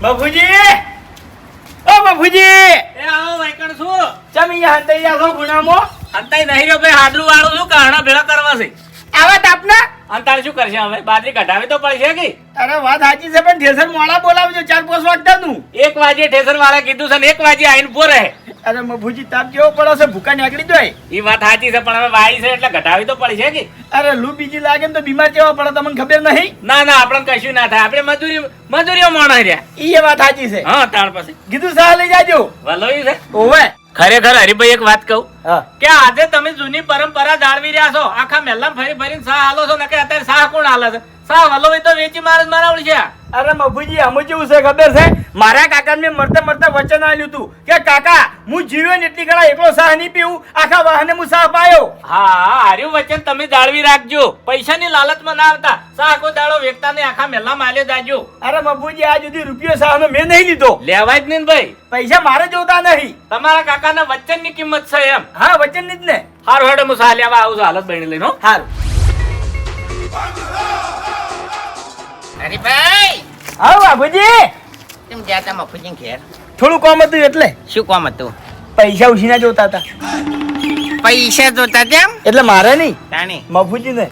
બાપુજી! ઓ બાપુજી! એ આવો વાયકણ છું? ચમ અહીંયા હંતાઈ રહ્યા ગુણામો? ગુનામાં નહીં રે ભાઈ હાડલું વાળું શું કારણા ભેળા કરવા છે. આવા તાપના? અંતાર શું કરશે હવે? બાજરી કઢાવી તો પડશે કે? અરે વાત સાચી છે પણ ઠેસર મોડા બોલાવજો ચાર પાંચ વાગતા નું એક વાગે ઠેસર વાળા કીધું છે ને એક વાગે આઈને ઊભો રહે. અરે મભુજી તાપ કેવો પડે છે? ભૂકા નીકળી જાય. એ વાત સાચી છે પણ હવે વાઈ છે એટલે ઘટાવી તો પડશે કે? અરે લૂ બીજી લાગે ને તો બીમાર કેવા પડે તમને ખબર નહીં? ના ના આપણને કશું ના થાય. આપણે મજૂરી મજૂરીઓ માણસ રહ્યા. ઈ એ વાત સાચી છે. હા તાર પાસે કીધું સાહ લઈ જાજો. વલોયું છે? ઓવે. ખરેખર હરિભાઈ એક વાત કહું? કે આજે તમે જૂની પરંપરા જાળવી રહ્યા છો. આખા મહેલા ફરી ફરીને સાહ હાલો છો નકે અત્યારે સાહ કોણ હાલે છે? સાહ હલો તો વેચી મારે મારા છે. અરે મફુજી આમ જેવું છે ખબર છે? મારા કાકા મેં મરતા મરતા વચન આલ્યું હતું કે કાકા હું જીવ્યો ને એટલી ઘણા એકલો સાહ નહીં પીવું આખા વાહને હું સાહ પાયો. હા હાર્યું વચન તમે જાળવી રાખજો. પૈસાની લાલચમાં ના આવતા. સાહ આખો દાડો વેચતા ને આખા મેલા માલ્યો જાજો. અરે મફુજી આ સુધી રૂપિયો સાહનો મેં નહીં લીધો. લેવાય જ નહીં ભાઈ. પૈસા મારે જોતા નહીં. તમારા કાકાના વચનની કિંમત છે એમ. હા વચન જ ને. હારું હેડો હું સાહ લેવા આવું છું. હાલત બની લઈને હો. હારું. અરે ભાઈ! હા બાપુજી. તેમ ગયા તા મફુજી ઘેર? થોડું કામ હતું એટલે. શું કામ હતું? પૈસા ઉછીના જોતા હતા. પૈસા જોતા તેમ એટલે મારે નહીં. તાણી. મફુજી ને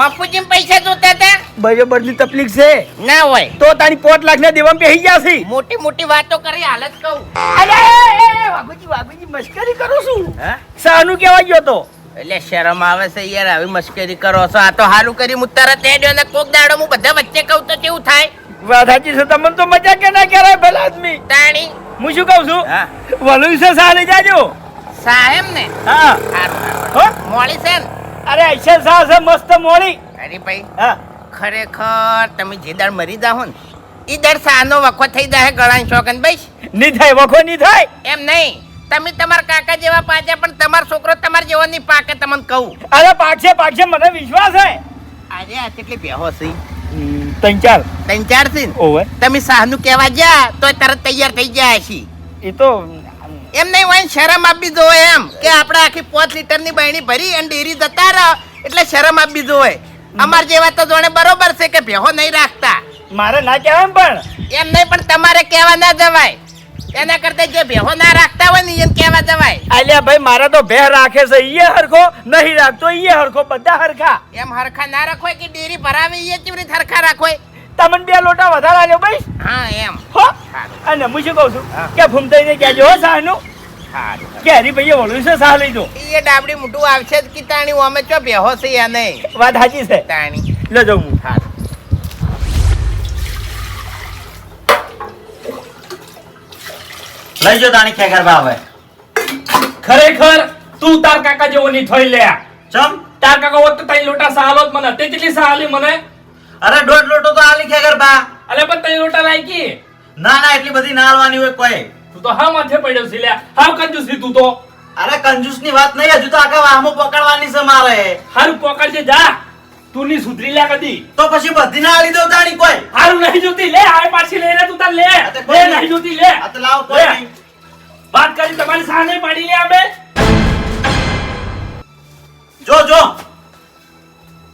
મફુજી પૈસા જોતા હતા? બરોબરની તકલીફ છે. ના હોય. તો તારી પોત લાખ ના દેવા પેહી ગયા છે. મોટી મોટી વાતો કરી હાલત કહું. અરે બાબુજી બાબુજી બાપુજી બાપુજી મસ્કરી કરું છું. હા? સાનું કેવા ગયો તો. એટલે શરમ આવે છે યાર આવી મશ્કરી કરો છો. આ તો હારું કરી હું તરત હેડ્યો ને કોક દાડો હું બધા વચ્ચે કહું તો કેવું થાય? વાત સાચી છે તમને તો મજા કે ના કરાય ભલા આદમી? તાણી. હું શું કહું છું? હા. વલું છે સા લઈ જાજો. સાહેબ ને? હા. હો? મોળી છે ને અરે ಐશે સા છે મસ્ત મોળી. અરે ભાઈ હા. ખરેખર તમે જે દાડ મરી જાહો ને એ દર સાનો વખો થઈ જાય ગળાની શોખન ભાઈ નહીં થાય વખો નહીં થાય. એમ નહીં. તમે તમારા કાકા જેવા પાછા પણ તમારો છોકરો તમારા જેવો નહીં પાકે તમને કહું. અરે પાકશે પાકશે મને વિશ્વાસ છે આજે આ કેટલી બેહો છે? ત્રણ ચાર. ત્રણ ચાર છે ઓવે. તમે સાહનું કહેવા જા તો તરત તૈયાર થઈ જાય છે. એ તો એમ નહીં હોય શરમ આપી જોવે એમ કે આપણે આખી પાંચ લીટરની બહેણી ભરી અને ડેરી જતા રહો એટલે શરમ આપી જોવે અમાર જેવા તો જોણે બરોબર છે કે ભેહો નહીં રાખતા. મારે ના કહેવાય પણ. એમ નહીં પણ તમારે કહેવા ના જવાય. એના કરતા જે ભેહો ના રાખતા હોય ને એને કહેવા જવાય. આલ્યા ભાઈ મારા તો ભેહ રાખે છે ઈએ હરખો નહીં રાખતો ઈએ હરખો બધા હરખા. એમ હરખા ના રાખો કે ડેરી ભરાવે ઈએ ચીવડી હરખા રાખો તમને બે લોટા વધારે આલ્યો ભાઈ? હા એમ. હો? અને હું શું કહું છું? કે કે ફૂમતાઈને કહેજો હો સાહનું વળું છે સાહ લઈ દો એ ડાબડી મોટું આવશે જ કે તાણી અમે ચો ભેહો છે યા નહીં વાત સાચી છે. તાણી લે જાઉં હું. લઈ જો તાણી ખેગર ભાવે ખરેખર તું તાર કાકા જેવો ની થઈ લે. ચમ? તાર કાકા હોત તો તારી લોટા સાહલો જ મને. તે કેટલી સાહલી મને? અરે દોઢ લોટો તો આલી ખેગર બા અલે પણ તઈ લોટા લાયકી. ના ના એટલી બધી ના આલવાની હોય કોઈ. તું તો હા માથે પડ્યો છે લે હા કંજુસથી તું તો. અરે કંજૂસની વાત નહીં હજુ તો આખા વાહમો પકડવાની છે મારે. હારું પકડજે જા. તું ની સુધરી લ્યા કદી? તો પછી બધી ના આલી દઉં તાણી કોઈ. હારું નહીં જોતી લે હાય પાછી લઈને તું તાર લે. લે નહીં. જોતી લે. આ તો લાવ કોઈ લે. વાત કરી તમારી સાને પાડી લે અમે. જો જો.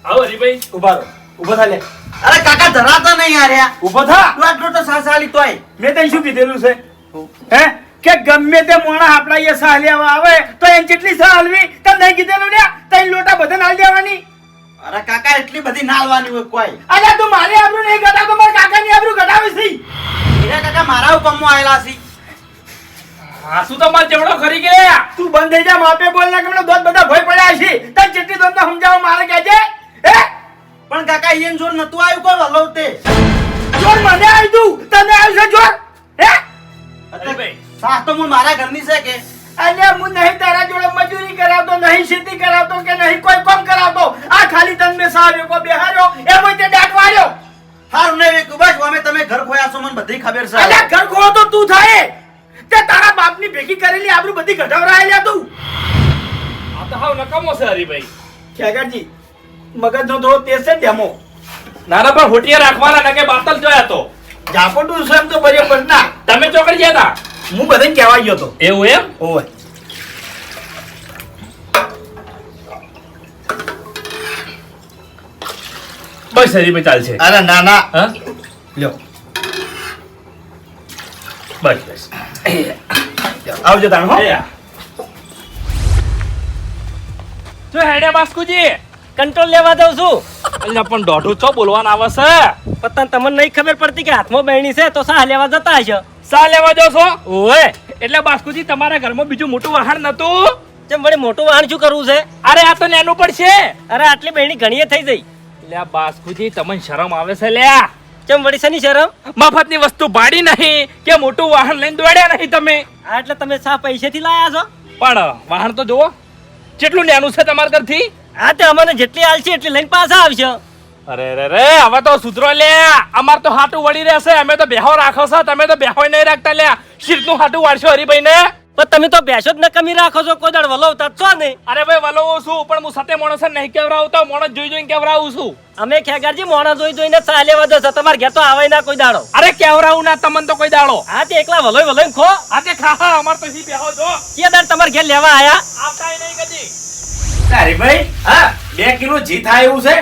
આવો હરીભાઈ ઊભા રહો. ઊભો થા લે. અરે કાકા ધરાતા નહીં હાર્યા ઊભો થા? દોઢ લોટો સાસ આલી તોય. મેં તને શું કીધેલું છે? હે? કે ગમે તે મોણા આપણા એ સાહ લેવા આવે તો એમ કેટલી સાહ હલવી તને નહીં કીધેલું ને તઈ લોટા બધા હાલ દેવાની. અરે કાકા એટલી બધી નાલવાની હોય કોઈ. અરે તું મારી આબરૂ નહીં ઘટાડતો મારા કાકાની આબરૂ ઘટાવી છી હીરા કાકા મારા હુકમમાં આયેલા છી હા શું માર જેવડો ખરી ગયા તું બંધ થઈ જા માપે બોલ ના કે દોત બધા ભય પડ્યા છે. તને જેટલી દોત સમજાવ મારે કહેજે હે? પણ કાકા ઈયન જોર નતું આવ્યું કોઈ વલો તે જોર મને આવી તું તને આવ્યું છે જોર? હે? ભાઈ. સાસ તો મૂળ મારા ઘરની છે કે? અલ્યા હું નહીં તારા જોડે મજૂરી કરાવતો નહીં ખેતી કરાવતો કે નહીં કોઈ કામ કરાવતો આ ખાલી તમને સાહેબ એકો કો બેહાર્યો એમાં તે દાટવાડ્યો હારું ને વેકું બસ અમે તમે ઘર ખોયા છો મને બધી ખબર છે. અલ્યા ઘર ખોયો તો તું થાય. તે તારા બાપની ભેગી કરેલી આબરૂ બધી ઘટાવરાયેલા તું. આ તો હાવ નકામો છે હરીભાઈ. ખેગાજી મગજનો થોડો તેજ છે ને ડેમો. નાના પણ હોટિયા રાખવાના નકે બાતલ જોયા તો? જાપોટું છે એમ તો બરાબર ના તમે ચોકડી ગયા હતા હું બધાને કહેવા ગયો તો એવું એમ? ઓય બસ હરીભાઈ ચાલશે? અરે ના ના હા? લ્યો. બસ બસ. આવજો તાણ હો. શું હેડે બાસ્કુજી કંટ્રોલ લેવા દઉં છું. એટલે પણ દોઢું છો બોલવાના આવે છે. પતન તમને નહીં ખબર પડતી કે હાથમાં બહેણી છે તો સાહ લેવા જતા હશો. સાહ લેવા જાવ છો? ઓએ એટલે બાસ્કુજી તમારા ઘરમાં બીજું મોટું વાહન નતું? જેમ વળી મોટું વાહન શું કરવું છે? અરે આ તો નેનું પડશે અરે આટલી બહેણી ઘણીએ થઈ જઈ. લે બાસ્કુજી તમને શરમ આવે છે લ્યા? કેમ વળી શની શરમ? મફતની વસ્તુ ભાડી નહીં કે મોટું વાહન લઈને દોડ્યા નહીં તમે. આ એટલે તમે સા પૈસેથી લાયા છો? પણ વાહન તો જુઓ કેટલું નાનું છે તમારા ઘરથી. હા તે અમને જેટલી આલશે એટલી લઈને પાછા આવશો. અરે રે રે હવે તો સુધરો લે અમાર તો હાટું વળી રહેશે. અમે તો બેહો રાખો છો. તમે તો બેહો નહીં રાખતા લ્યા. શીરનું હાટું વાળશો હરીભાઈ ને પણ તમે તો બેસો જ નકમી રાખો છો કોઈ દાડ વલોવતા છો નહીં. અરે ભાઈ વલોવો છું પણ હું સતે માણસ નહીં કેવરાવતો માણસ જોઈ જોઈને કેવરાવું છું અમે ખેગારજી માણસ જોઈ જોઈને ચાલે વધો છો તમારે ઘેર તો આવે ના કોઈ દાડો. અરે કેવરાવું ના તમને તો કોઈ દાડો. હા તે એકલા વલોય વલોય ખો. હા તે ખાહા અમાર તો બેહો જો કે દાડ તમારે ઘેર લેવા આયા? આવતા નહીં કદી. ભાઈ હા બે કિલો જી થાય એવું છે?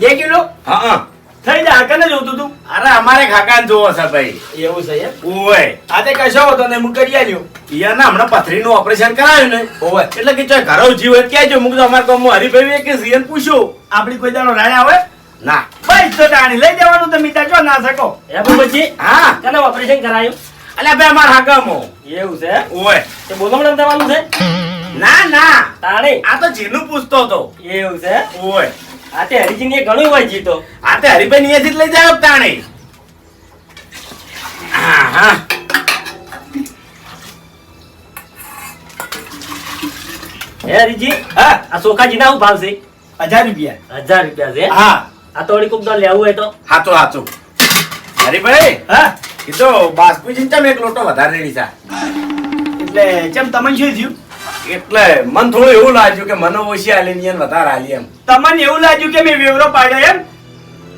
બે કિલો? હા હા. થઈ જાય કને જોતું તું? અરે અમારે કાકાને જોવો છે ભાઈ. એવું છે એમ? ઓય આ કશો હતો ને હું કરી આલ્યો. ના હમણાં પથરીનું ઓપરેશન કરાયું ને. ઓય એટલે કે ચાલ ઘરો જીવ ક્યાં જો? મૂકજો અમારે ગામમાં હરીભાઈ કે સિયન પૂછ્યું. આપણી કોઈ દાડો રાય હોય ના. ભાઈ તો ટાણી લઈ જવાનું તમે ત્યાં જો ના શકો. એ પછી હા. કને ઓપરેશન કરાયું? અલ્યા ભાઈ અમારા હાગામો એવું છે? ઓય તે બોલમણ દેવાનું છે? ના ના. તાણી. આ તો જીનું પૂછતો હતો. એવું છે? ઓય આ તે હરિજી ને ઘણું હોય જીતો. આતે હરિભાઈ ની અહીંયાથી લઈ જાય તાણે હા હા. હે હરિજી હા આ સોખાજી ના ભાવ છે? હજાર રૂપિયા. હજાર રૂપિયા છે? હા. આ તો વળી કોક લેવું હોય તો. હાચો હાચું. હરીભાઈ હા. એ તો બાસ્કુજી ચમ એક લોટો વધારે રેડી છે. એટલે ચમ તમને શું થયું? એટલે મન થોડું એવું લાગ્યું કે મને ઓછી આલી ને વધારે આલી એમ. તમને એવું લાગ્યું કે મેં વેવરો પાડ્યો એમ?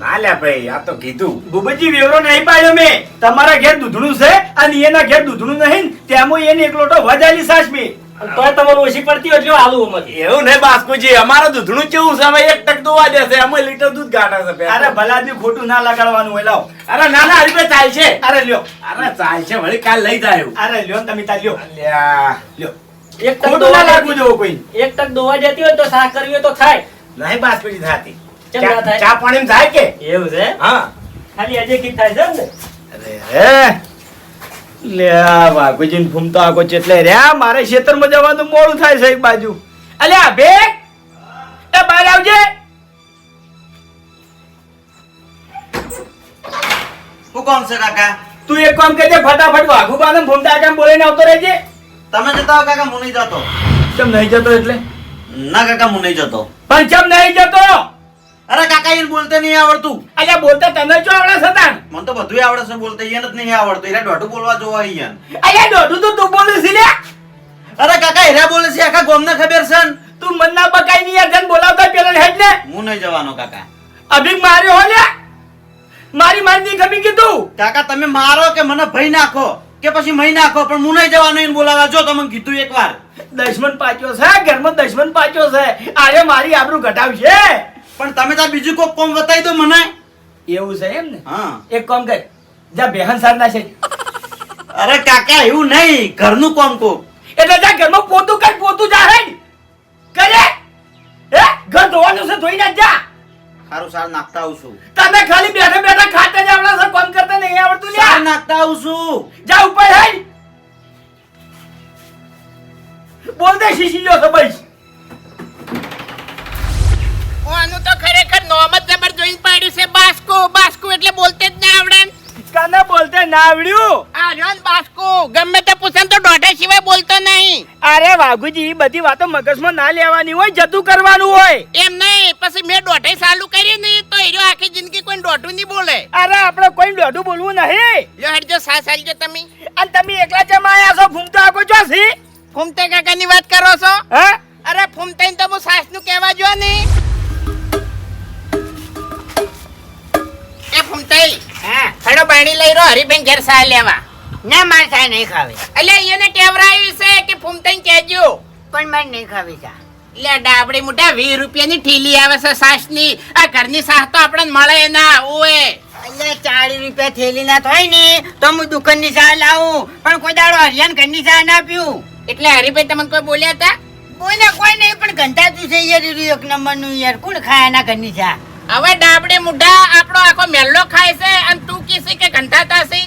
ના લ્યા ભાઈ આ તો કીધું. ભૂપતજી વેવરો નહીં પાડ્યો મેં. તમારા ઘેર દૂધણું છે અને એના ઘેર દૂધણું નહીં ને તેમાં એને એક લોટો વજાલી સાસ મેં. તોય તમારે ઓછી પડતી એટલે આલુ અમારે. એવું નહીં બાસ્કુજી અમારું દૂધનું કેવું છે? અમે એક ટક દોવા દેશે અમે લીટર દૂધ ગાંઠે છે. અરે ભલાદમી ખોટું ના લગાડવાનું હોય લાવો. અરે ના ના હરીભાઈ ચાલશે. અરે લ્યો. અરે ચાલશે વળી કાલ લઈ જાય અરે લ્યો તમે તાર લ્યો. લ્યો. એક ટક દોવા ના લાગવું જતી- જોવો કોઈ. એક ટક દોવા જતી હોય તો સાહ કરવી હોય તો થાય નહીં બાસ્કુજી થાતી. ચા પાણી થાય કે? એવું છે? હા. ખાલી આજે કી થાય છે ને? અરે લે વાઘુજી ને ફૂમતો આખો ચેટલે રહ્યા મારે ખેતરમાં જવાનું મોડું થાય છે એક બાજુ. અલ્યા બે? એ બહાર આવજે. હું કોણ છે કાકા? તું એક કામ કરજે ફટાફટ વાઘુબાને ફૂમતા કેમ બોલીને આવતો રહેજે. તમે જતા કાકા હું નહીં જતો. કેમ નહીં જતો એટલે? ના કાકા હું નહીં જતો. પણ કેમ નહીં જતો? અરે કાકા એને બોલતે નહીં આવડતું. અલ્યા બોલતા તને જો આવડે સતાન મને તો બધું આવડે છે બોલતે એને જ નહીં આવડતું. એટલે દોઢું બોલવા જોવા અહીંયા અલ્યા દોઢું તો તું બોલે છે અરે કાકા હેરા બોલે છે આખા ગામને ખબર છે તું મન ના બકાઈ ની યાર જન બોલાવતા પેલા હેડ ને હું નહીં જવાનો કાકા. અભિક માર્યો હો લે. મારી મારી ગમી કીધું. કાકા તમે મારો કે મને ભઈ નાખો? કે પછી મહી નાખો પણ હું નહીં જવાનો એને બોલાવા જો તમે કીધું એકવાર. દશમન પાચ્યો છે ઘરમાં દશમન પાચ્યો છે. આરે મારી આબરૂ ઘટાવશે. પણ તમે તો બીજું કોક કોમ બતાવી દો મને. એવું છે એમ ને? હા. એક કોમ કર. જા બેહન સાર ના છે. અરે કાકા એવું નહીં. ઘરનું કોમ કો એટલે જા ઘરમાં પોતું કઈ પોતું જા હે કરે. હે? ઘર ધોવાનું છે ધોઈ ના જા. સારું સારું નાખતા આવું છું. તમે ખાલી બેઠા બેઠા ખાતે જ આવડે છે કામ કરતા નહીં આવડતું સાર લે નાખતા આવું છું. જા ઉપર હેડ બોલ દે શીશી જો છે બસ. આનું તો ખરેખર નોમ જ જબર જોઈને પાડ્યું છે. બાસ્કો બાસ્કો એટલે બોલતે જ ના આવડે ને. કાને બોલતે ના આવડ્યું આ બાસ્કો ગમે તે પૂછે ને તો ડોઢે સિવાય બોલતો નહીં. અરે વાઘુજી બધી વાતો મગજમાં ના લેવાની હોય જતું કરવાનું હોય. એમ નહીં પછી મેં ડોઢે ચાલુ કરી નહીં તો એ રહ્યો આખી જિંદગી કોઈ ડોઢું નહીં બોલે. અરે આપણે કોઈ ડોઢું બોલવું નહીં. લ્યો હટજો સાસ સાલજો તમે. અને તમે એકલા જમાયા છો? ફૂમતો આખો છો સી ફૂમતે કાકાની વાત કરો છો? હા? અરે ફૂમતે તો હું સાસનું કહેવા જો ને. એ ફૂમતે હા. હડો બાણી લઈ રહ્યો હરીબેન ઘેર સા લેવા. ના માર સા નહીં ખાવે. એટલે એને કેવરાયું છે કે ફૂમતે કહેજો. પણ મારે નહીં ખાવી ચા લે ડાબડી મોટા વીસ રૂપિયાની ઠીલી આવે છે સાસની. આ ઘરની સાસ તો આપણને મળે ના ઓએ એટલે ચાલીસ રૂપિયા થેલી ના થાય ને તો હું દુકાનની ચા લાવું. પણ કોઈ દાડો હરિયાણ ઘરની ચા ના પીવું. એટલે હરીભાઈ તમને કોઈ બોલ્યા હતા? કોઈને કોઈ નહીં પણ ગંધાતું છે યાર એક એક નંબરનું યાર. કોણ ખાય એના ઘરની ચા હવે ડાબડે મુઢા આપણો આખો મેલ્લો ખાય છે અને તું કીસી કે કંટાતા છે?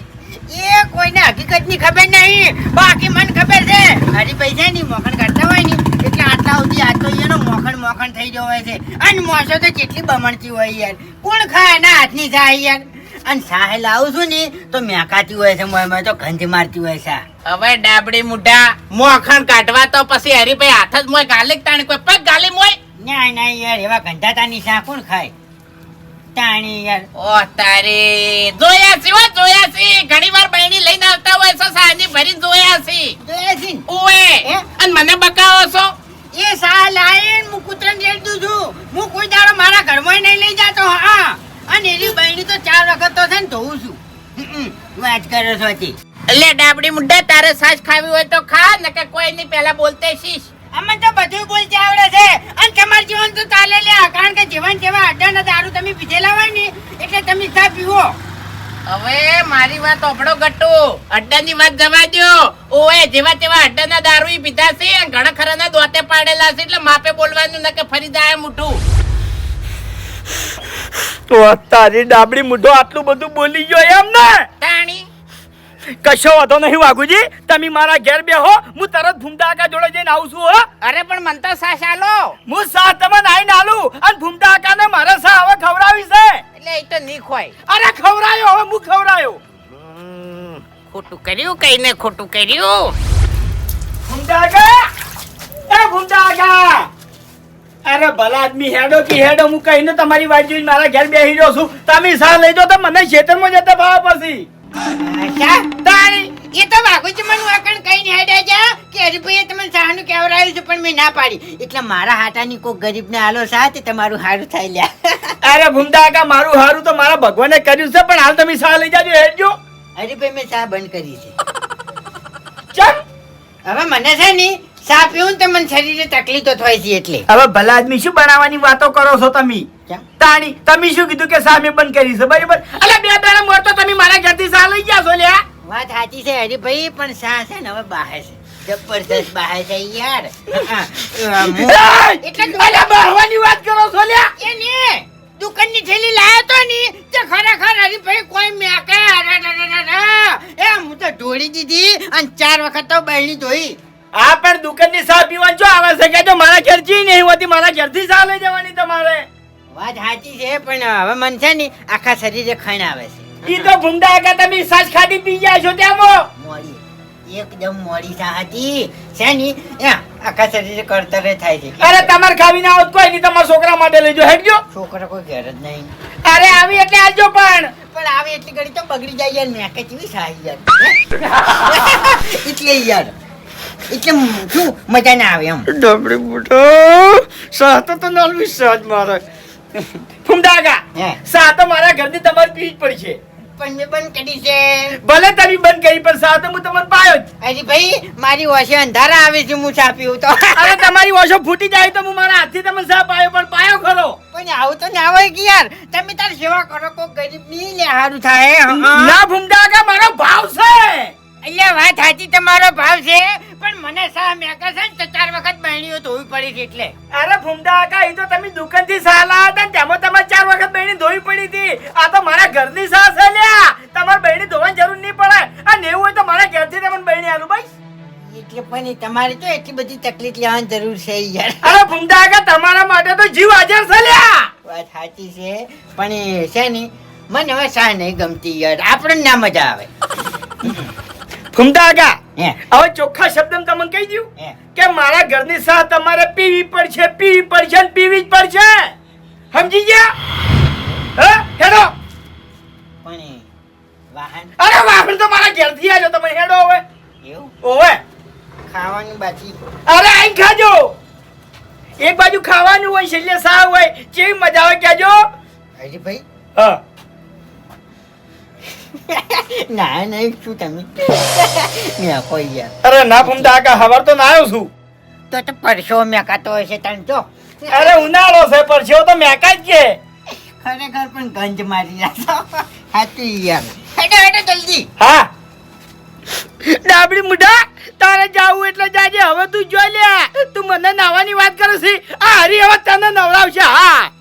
એ કોઈને હકીકતની ખબર નહીં. બાકી મને ખબર છે. હરી પૈસા ની મોખણ કરતા હોય ને એટલે આટલા સુધી આ તો એનો મોખણ મોખણ થઈ ગયો હોય છે. અને મોસો તો કેટલી બમણતી હોય યાર. કોણ ખાય? એના હાથની જાય યાર. અને સાહે લાવું છું ને તો મેકાતી હોય છે મોય તો ગંધ મારતી હોય છે. હવે ડાબડી મુઢા મોખણ કાઢવા તો પછી હરીભાઈ હાથ જ મોય ગાલી તાણી કોઈ પગ ગાલી મોય ના ના યાર એવા ગંધાતાની ચા કોણ ખાય? તાણી યાર. ઓ તારે. જોયા છે ઓ જોયા છે. ઘણી વાર બહેણી લઈને આવતા હોય છો સાંજે ભરી જોયા છે. જોયા છે ઓએ અને મને બકાવો છો. એ સા લાઈન હું કૂતરાને રેડ છું. હું કોઈ દાડો મારા ઘરમાં નહીં લઈ જાતો હા. અને એની બહેણી તો ચાર વખત તો છે ને ધોઉં છું. વાત કરો છો એટલે ડાબડી મુઢા તારે સાજ ખાવી હોય તો ખા નકે કોઈ નહીં પહેલા બોલતે શીશ. અમને તો બધું બોલતે આવડે છે. અને તમારું જીવન તો ચાલે લ્યા કારણ કે જીવન જેવા અડ્ડાના દારૂ તમે પીધેલા હોય ને એટલે તમે ચા પીવો. હવે મારી વાત ઓપડો ગટ્ટુ. અડ્ડાની વાત જવા દ્યો. ઓએ જેવા તેવા અડ્ડાના દારૂ પીધા છે અને ઘણા ખરાના દોતે પાડેલા છે એટલે માપે બોલવાનું નકે ફરી જાય મોઢું. તો તારી ડાબડી મૂઢો આટલું બધું બોલી ગયો એમ ને તાણી કશો વાંધો નહીં વાઘુજી. તમે મારા ઘેર બેહો હું તરત ભૂમતા આકા જોડે જઈને આવું છું હો. અરે પણ મન તો સા આલો. હું સા તમને આઈને આલું. અને ભૂમતા આકાને મારે સા હવે ખવડાવી છે. એટલે એ તો નહીં ખોય અરે ખવડાયો હવે હું ખવડાયો. ખોટું કર્યું કઈને ખોટું કર્યું. ભૂમતા આકા? એ ભૂમતા આકા? અરે ભલા આદમી હેડો કે હેડો હું કહીને તમારી વાત જોઈને મારા ઘેર બેહી રહ્યો છું. તમે સા લઈ જાઓ તો મને ખેતરમાં જતા ભાવ પછી અચ્છા તારી એ તો વાઘુજી મને વાકણ કઈ હેડ્યા જા. કે હરીભાઈએ તમને સાનું કેવડાવ્યું છે પણ મેં ના પાડી. એટલે મારા હાટાની કોઈ ગરીબને આલો સાથે તમારું હારું થાય લ્યા. અરે ભૂમતા આકા મારું હારું તો મારા ભગવાને કર્યું છે પણ હાલ તમે સા લઈ જાજો હેડજો. હરીભાઈ મેં ચા બંધ કરી છે. ચમ. હવે મને છે ને સા પીવું ને તો મને શરીરે તકલીફ થાય છે એટલે. હવે ભલા આદમી શું બનાવવાની વાતો કરો છો તમે? તાણી તમે શું કીધું કે સામે બંધ કરી છે? બરાબર? અલે બે દાડા મોર તો તમે મારા ઘરથી સા લઈ ગયા છો લ્યા. વાત સાચી છે હરીભાઈ પણ સા છે ને હવે બહાર છે. જબરદસ્ત બહાર છે યાર. એટલે બહારવાની વાત કરો છો લ્યા. એ ને દુકાનની થેલી લાયો તો ની તે ખરેખર હરીભાઈ કોઈ મેકે. એ હું તો ઢોળી દીધી અને ચાર વખત તો બહેણી ધોઈ. આ પણ દુકાનની સા પીવાનું જો આવે છે? કે જો મારા ઘરથી નહીં હોતી? મારા ઘરથી સા લઈ જવાની તમારે? વાત સાચી છે પણ હવે મન છે ને આખા શરીરે ખણ આવે છે. ઈ તો ભૂંડા કે તમે સાસ ખાડી પી ગયા છો ત્યાં મોડી. એકદમ મોડી સા હતી. છે ને આખા શરીરે કરતરે થાય છે. અરે તમારે ખાવી ના હોત કોઈ નહીં તમારા છોકરા માટે લેજો હેડજો. છોકરો કોઈ ઘેર જ નહીં. અરે આવી એટલે આવજો પણ. પણ આવી એટલી ઘડી તો બગડી જાય યાર મેકે જેવી સાહી યાર. એટલે યાર એટલે શું મજા ના આવે એમ. ડબડી બુટો સાતો તો નાલવી સહજ મારે. ફૂમડાગા સા તો મારા ઘરથી તમારે પી જ પડશે પણ મેં બંધ કરી છે. ભલે તમે બંધ કરી પણ સા તો હું તમને પાયો જ. અરે ભાઈ મારી ઓછે અંધારા આવે છે હું પીવું તો. અરે તમારી ઓછો ફૂટી જાય તો હું મારા હાથથી તમને સા પાયો પણ પાયો ખરો. પણ આવું તો ના હોય કે યાર. તમે તાર સેવા કરો કોઈ ગરીબની લે હારું થાય. ના ફૂમડાગા મારો ભાવ છે. અલ્યા વાત સાચી તમારો ભાવ છે પણ મને સા મેકે છે ને તો ચાર વખત બહેણીઓ ધોવી પડી છે એટલે. અરે ફૂમડાગા એ તો તમે દુકાનથી સા લાયા હતા ને તેમાં તમારે ચાર વખત બહેણી ધોવી પડી હતી. આ તો મારા ઘરની સા છે લ્યા તમારે બહેણી ધોવાની જરૂર નહીં પડે. અને એવું હોય તો મારા ઘરથી તમને બહેણી આલું ભાઈ. એટલે પણ તમારે તો એટલી બધી તકલીફ લેવાની જરૂર છે યાર. અરે ફૂમડાગા તમારા માટે તો જીવ હાજર છે લ્યા વાત સાચી છે પણ એ છે ને મને હવે સા નહીં ગમતી યાર. આપણને ના મજા આવે. ફૂમડાગા હે. હવે ચોખ્ખા શબ્દ તમને કહી દઉં કે મારા ઘરની સાહ તમારે પીવી પડશે પીવી પડશે ને પીવી જ પડશે. સમજી ગયા? હે? હેડો. પણ વાહન? અરે વાહન તો મારા ઘેરથી આવ્યો તમે હેડો હવે. એવું? ઓવે. ખાવાનું બાકી? અરે આઈ ખાજો. એક બાજુ ખાવાનું હોય છેલ્લે સાવ હોય કેવી મજા આવે કેજો હજી ભાઈ હા. ના નહીં શું તમે? મેં કોઈ યાર. અરે ના ફૂમતા કાકા હવાર તો ના આવ્યો છું. તો તો પરસો મેકાતો હશે તને તો. અરે ઉનાળો છે પરસ્યો તો મેકાય જ કે ખરેખર પણ ગંજ મારી રહ્યા હાચી યાર. હેડો હેડો જલ્દી. હા. ડાબડી મુઢા તારે જાવું એટલે જાજે. હવે તું જોઈ લે. તું મને નાવાની વાત કરે છે. આ હરી હવે તને નવડાવશે હા.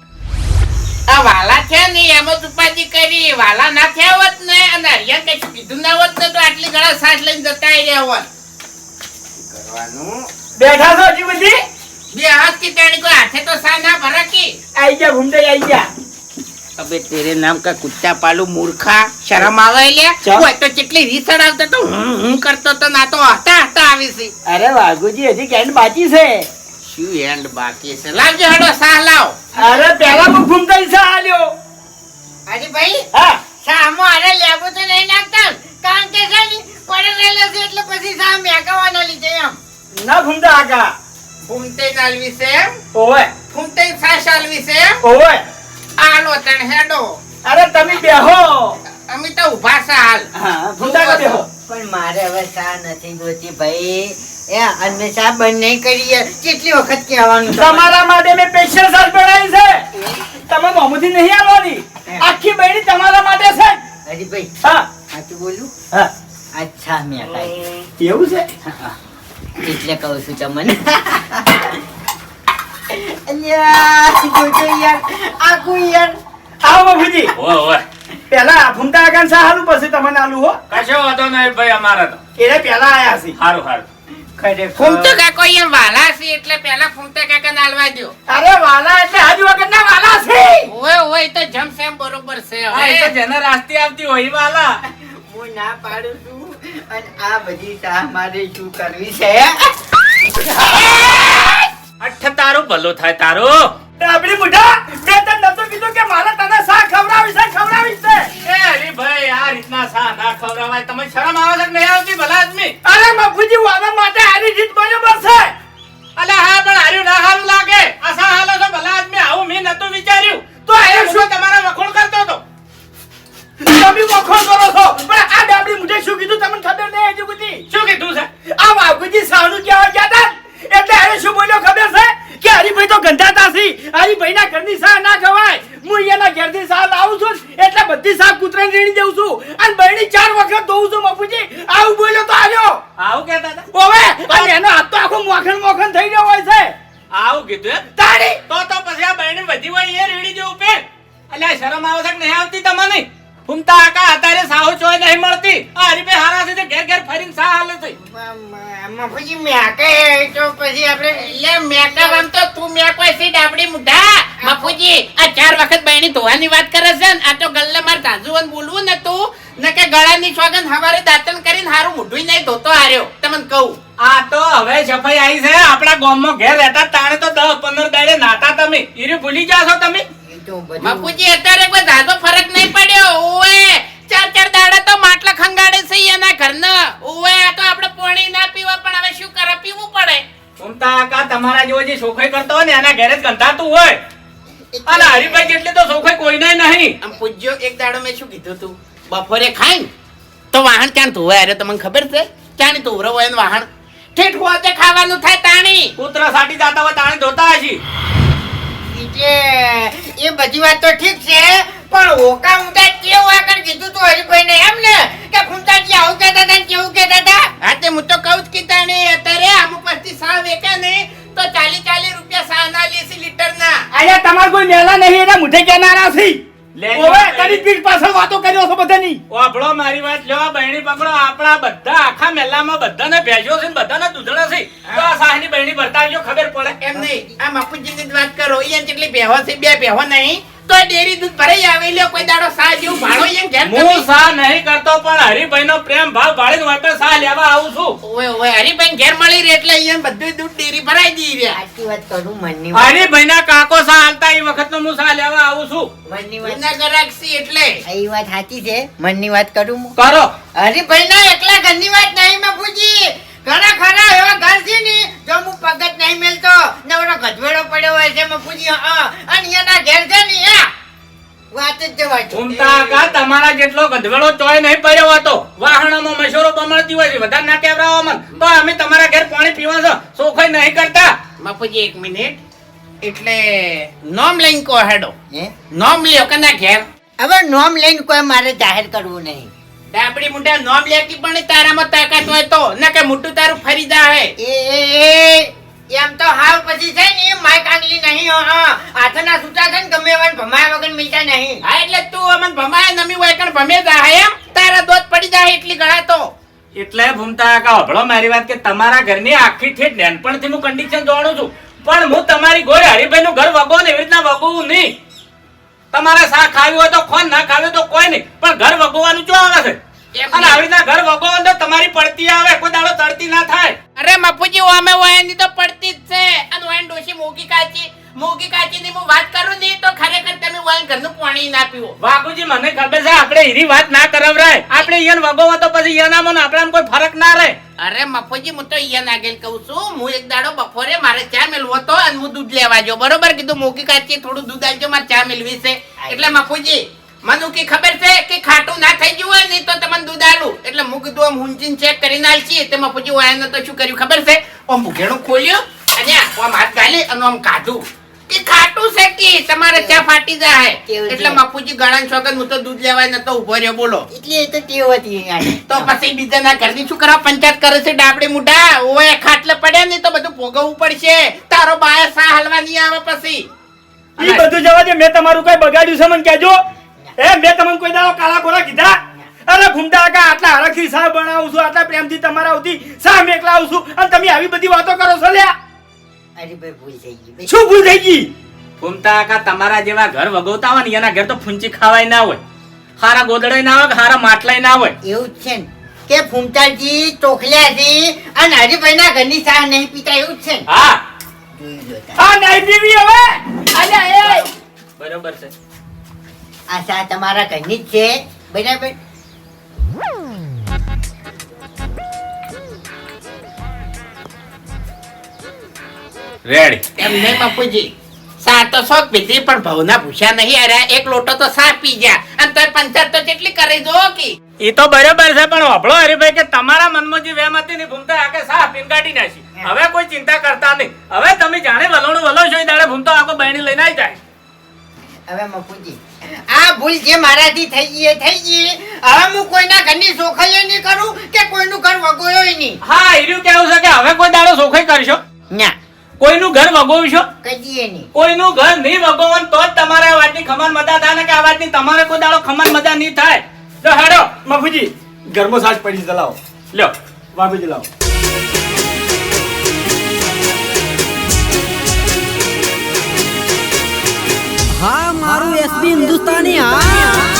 થયા ને એમાં ઉપાધિ કરી. વાલા ના હોત ને અને હરિયા કઈ કીધું ના હોત ને તો આટલી ઘણા સાસ લઈને જતા રહ્યા હોત. બેઠા છો હજી બધી? બે હાથ કે તેણી કોઈ હાથે તો સા ના ભરકી. આઈ જા ઘૂમતે આઈ જા અબે તેરે નામ કા કુત્તા પાલુ મૂર્ખા. શરમ આવે લે કોઈ તો કેટલી રીસડ આવતો તો હું હું કરતો તો ના તો હતા હતા આવી અરે વાઘુજી હજી કેન્ડ બાકી છે? શું એન્ડ બાકી છે? લાવજો હડો સાહ લાવ. અરે પેલા હું ઘૂમતા સા આલ્યો અરે ભાઈ હા. સામો આને લેબો તો નહીં નાખતા કારણ કે છે ને પડેલો છે એટલે પછી સા મેકાવાના લીધે એમ. ના ઘૂમતા આગા ફૂમતે નાલવી છે એમ? ઓવે. ફૂમતે સાસ આલવી છે એમ? ઓવે. આલો તણ હેડો. અરે તમે બેહો. અમે તો ઊભા છે હાલ. હા ઘૂમતા બેહો. પણ મારે હવે સા નથી જોતી ભાઈ. એ અને સા બંધ નહીં કરી યાર. કેટલી વખત કહેવાનું તમારા? માટે મેં સ્પેશિયલ સાસ બનાવી છે. તમે મોમુથી નહીં આવવાની. આખી બહેણી તમારા માટે છે. અરે ભાઈ હા. સાચું બોલું? હા. અચ્છા મેકાઈ એવું છે? એટલે કહું છું તમને. પેલા ફૂમતા આગા સા હાલું પછી તમને આલુ હો. કશો વાંધો નહીં ભાઈ અમારે તો. એ પેલા આયા છે. સારું સારું. ફૂમતો કાકો અહીંયા વાલા છે એટલે પેલા ફૂમતે કાકા નાલવા દો અરે વાલા એટલે હજુ વગર ના વાલા છે. ઓય ઓય તો જમ બરોબર છે હા તો જેને રાસ્તી આવતી હોય વાલા. હું ના પાડું છું અને આ બધી તા મારે શું કરવી છે? અઠ તારું ભલું થાય તારું. આપણી મુઢા મેં તને નતું કીધું કે મારે તને સા ખવડાવી છે ખવડાવી છે. એ હરીભાઈ આ રીતના સા ના ખવડાવાય. તમે શરમ આવે છે નહીં આવતી ભલા આદમી? અરે બાપુજી વાલા માટે આની રીત બરોબર છે. અલે હા પણ હાર્યું ના હારું લાગે. આ સા હાલો છો ભલા આદમી આવું મેં નતું વિચાર્યું. તો એ એ શું? તમારા વખોણ કરતો હતો. તમે વખોણ કરો છો. પણ આ ડાબડી મુઢે શું કીધું? તમને ખબર નહીં હજુ બધી શું કીધું છે? આ બાપુજી સાનું કહેવા ગયા હતા એટલે એને શું બોલ્યો ખબર છે કે હરીભાઈ તો ગંધાતા સી હરીભાઈ ના ઘરની સા ના ખવાય હું એના ઘેરથી સા લાવું છું એટલે બધી સા કૂતરાને રેડી દઉં છું. અને બહેણી ચાર વખત ધોઉં છું બાપુજી. આવું બોલ્યો તો આવ્યો. આવું કહેતા હતા? ઓવે અને એનો હાથ તો આખો મોખણ મોખણ થઈ ગયો હોય છે. આવું કીધું એમ? તાળી તો તો પછી આ બહેણી બધી હોય એ રેડી જેવું પે અલ્યા શરમ આવે છે કે નહીં આવતી તમને? ફૂમતા આકા અત્યારે સાહુ ચોય નહીં મળતી. આ હરીફે હારા છે ઘેર ઘેર ફરીને સા હાલે છે. પછી મેકે તો પછી આપણે એટલે મેકાવામ તો તું મેકવાય છે ડાબડી મુઢા? બાપુજી આ ચાર વખત બહેણી ધોવાની વાત કરે છે ને આ તો ગલ્લે માર ધાજુવન બોલવું ને તું. ને કે ગળાની સોગંદ હવારે દાંતણ કરીને હારું મોઢું નહીં ધોતો આર્યો તમને કહું. આ તો હવે સફાઈ આવી છે. આપણા ગામમાં ઘેર રહેતા તાણે તો દસ પંદર દાડે નાતા તમે. ઈરી ભૂલી જાશો તમે? બાપુજી અત્યારે કોઈ ફરક નહીં પડ્યો. ઓએ ચાર ચાર દાડા તો માટલા ખંગાડે છે એના ઘરનો. ઓએ આ તો આપણે પાણી ના પીવા પણ હવે શું કરે? પીવું પડે. ફૂમતા કા તમારા જેવો જે સોખાઈ કરતો હોય ને એના ઘરે જ ગંધાતું હોય. અને હરીભાઈ જેટલી તો સોખાઈ કોઈને નહીં. આમ પૂજ્યો એક દાડો મેં શું કીધું તું? બપોરે ખાઈ તો વાહન ક્યાં ધોવાય? અરે તમને ખબર છે? ક્યાં ધોવરો હોય ને વાહન ઠેઠ હોતે ખાવાનું થાય તાણી. કૂતરા સાટી જાતા હોય તાણી ધોતા હજી એ બધી વાત તો ઠીક છે. પણ ઓકા ઊંધા કેવું આગળ કીધું તું હરીભાઈને એમ ને કે ફૂમતાજી આવું કહેતા હતા કેવું કહેતા હતા? હા તે હું તો કહું જ કીધા ને અત્યારે અમુક વસ્તી સા વેચે ને તો ચાલી ચાલી રૂપિયા સા ના લેસી લીટર ના અહીંયા તમારે કોઈ મેલા નહીં એના મુઠે કહેનારા છે. ઓવે તારી પીઠ પાછળ વાતો કર્યો છો બધાની. વાપડો મારી વાત લ્યો બહેણી પકડો આપણા બધા આખા મેલામાં બધાને ભેજો છે ને બધાને દૂધણા છે. તો આ સાહની બહેણી ભરતા આવજો ખબર પડે. એમ નહીં આ જ વાત કરો અહીંયા જેટલી બેહો છે બે બેહો નહીં. તો ડેરી દૂધ ભરાઈ આવે લ્યો કોઈ દાડો સા જેવું ભાડો અહીંયા ઘેર હું સા નહીં કરતો પણ હરિભાઈનો પ્રેમ ભાવ ભાળીને હોય સા લેવા આવું છું. ઓય ઓય હરીભાઈ ઘેર મળી રહે એટલે અહીંયા બધું દૂધ ડેરી ભરાઈ દી રહ્યા. સાચી વાત કરું મનની વાત. હરિભાઈના કાકો સા હાલતા એ વખતનો હું સા લેવા આવું છું. મનની વાત. એના ગરાક એટલે. એ વાત સાચી છે. મનની વાત કરું કરો કરો. હરીભાઈના એકલા ઘરની વાત નહીં મેં પૂછી. ઘણા ખરા એવા ઘર છે ને જો હું પગત નહીં મેલતો નવરો ગધવેડો પડ્યો હોય છે મેં પૂછી હા અને એના ઘેર છે ને આ વાત જ જવા ઘૂમતા કા તમારા જેટલો ગધવેડો તોય નહીં પડ્યો હતો. વાહણમાં મશોરો બમણતી હોય છે વધારે ના કેવરાવો મન. તો અમે તમારા ઘેર પાણી પીવા છો સોખાઈ નહીં કરતા. બાપુજી એક મિનિટ. એટલે નોમ લઈને કો હેડો? નોમ લ્યો કના ઘેર. હવે નોમ લઈને કોઈ મારે જાહેર કરવું નહીં. ડાબડી મુંડા નોમ લેતી પણ તારામાં તાકાત હોય તો. ન કે મોટું તારું ફરી જાહે. એ એ, એ એમ તો હાવ પછી છે ને માય કાંગલી નહીં હો હાથના સૂતા છે ને ગમે એવાને ભમાયા વગર મિલતા નહીં. હા એટલે તું અમન ભમાય નમી હોય કણ ભમે જાહે એમ. તારા દોત પડી જાય એટલી ગળા તો. એટલે ભૂમતા કા હભળો મારી વાત કે તમારા ઘરની આખી ઠેઠ નાનપણથી હું કંડિશન જાણું છું. પણ હું તમારી ગોળે હરિભાઈ નું ઘર વગો ને એવી રીતના વગવું નહીં. તમારે શા ખાવી હોય તો ખોન ના ખાવી તો કોઈ નહીં. પણ ઘર વગોવાનું શું આવે છે? અને આવી રીતના ઘર વગોવાનું તો તમારી પડતી આવે. કોઈ દાડો તડતી ના થાય. અરે મફુજી અમે વાયની તો પડતી જ છે. અને વાયન ડોશી મોગી કાચી મોગી કાચી ની હું વાત કરું ને તો ખરેખર તમે વાયન ઘરનું પાણી ના પીવો. વાઘુજી મને ખબર છે આપણે એની વાત ના કરાવરાય. આપણે ઈયન વગોવા તો પછી ઈયનામાં ને આપણામાં કોઈ ફરક ના રહે. અરે મફોજી હું તો ઈયન નાગેલ કહું છું. હું એક દાડો બપોરે મારે ચા મેળવો તો અને હું દૂધ લેવા જો બરોબર કીધું મોગી કાચી થોડું દૂધ આપજો મારે ચા મેળવી છે. એટલે મફુજી મને કે ખબર છે કે ખાટું ના થઈ ગયું હોય ને તો તમને દૂધ આલું. એટલે હું કીધું આમ હુંચીને ચેક કરીને આલશી. તે મફુજી વાયને તો શું કર્યું ખબર છે? આમ ભૂખેણું ખોલ્યું અને આમ હાથ ગાલી અને આમ કાઢું. કે ખાટું છે કે તમારે ચા ફાટી જાય. એટલે મફુજી ગળાન છોકન હું તો દૂધ લેવા નતો ઊભો રહ્યો બોલો. એટલે એ તો ટેવ હતી તો પછી બીજાના ઘરની શું કરવા પંચાયત કરે છે ડાબડી મુઢા. ઓય ખાટલે પડે ને તો બધું ભોગવવું પડશે. તારો બાયા સા હલવા નહીં આવે પછી. ઈ બધું જવા દે મેં તમારું કઈ બગાડ્યું છે મને કહેજો. એ મેં તમને કોઈ દાડો કાળા ગોરા કીધા? અરે ઘૂમતા કા આટલા હરખથી સા બનાવું છું આટલા પ્રેમથી તમારા આવતી શા મેકલા આવું છું. અને તમે આવી બધી વાતો કરો છો લ્યા. અરે ભાઈ ભૂલ થઈ ગઈ. શું ભૂલ થઈ ગઈ? ફૂમતા કાકા તમારા જેવા ઘર વગોતા હોય ને એના ઘર તો ફૂંચી ખાવાય ના હોય. હારા ગોદડાય ના હોય કે હારા માટલાય ના હોય. એવું જ છે ને. કે ફૂમતાજી ચોખલ્યાજી અને હરિભાઈના ઘરની ચા નહીં પીતા એવું જ છે ને. હા. આ નહીં પીવી હવે. અલ્યા એ. બરોબર છે. આ ચા તમારા ઘરની જ છે. બરાબર. રેડી એમ નહીં બાપુજી. સા તો શોખ પીધી પણ ભવના ભૂસ્યા નહીં. અરે એક લોટો તો સા પી ગયા. અને તોય પંચાયત તો કેટલી કરી દો કે. એ તો બરોબર છે પણ હભળો હરીભાઈ કે તમારા મનમાં જે વેમ હતી ને ભૂમતા આકે સા પીન નાખી. હવે કોઈ ચિંતા કરતા નહીં. હવે તમે જાણે વલોણું વલો છો એ દાડે ભૂમતો આખો બહેણી લઈને આવી જાય. હવે મપુજી આ ભૂલ જે મારાથી થઈ ગઈ થઈ ગઈ. હવે હું કોઈના ઘરની સોખાઈ નહીં કરું કે કોઈનું ઘર વગોયો નહીં. હા એર્યું કેવું છે કે હવે કોઈ દાડો સોખાઈ કરશો? ના કોઈનું ઘર વગોવશો? કદીએ નહીં. કોઈનું ઘર નહીં વગોવન તો જ તમારે આ વાતની ખમણ મજા થાય ને કે આ વાતની તમારે કોઈ દાડો ખમણ મજા નહીં થાય. તો હેડો બાપુજી ઘરમાં સાજ પડી ચલાવો. લાવો લ્યો. બાપુજી લાવો હા મારું એસબી હિન્દુસ્તાની હા.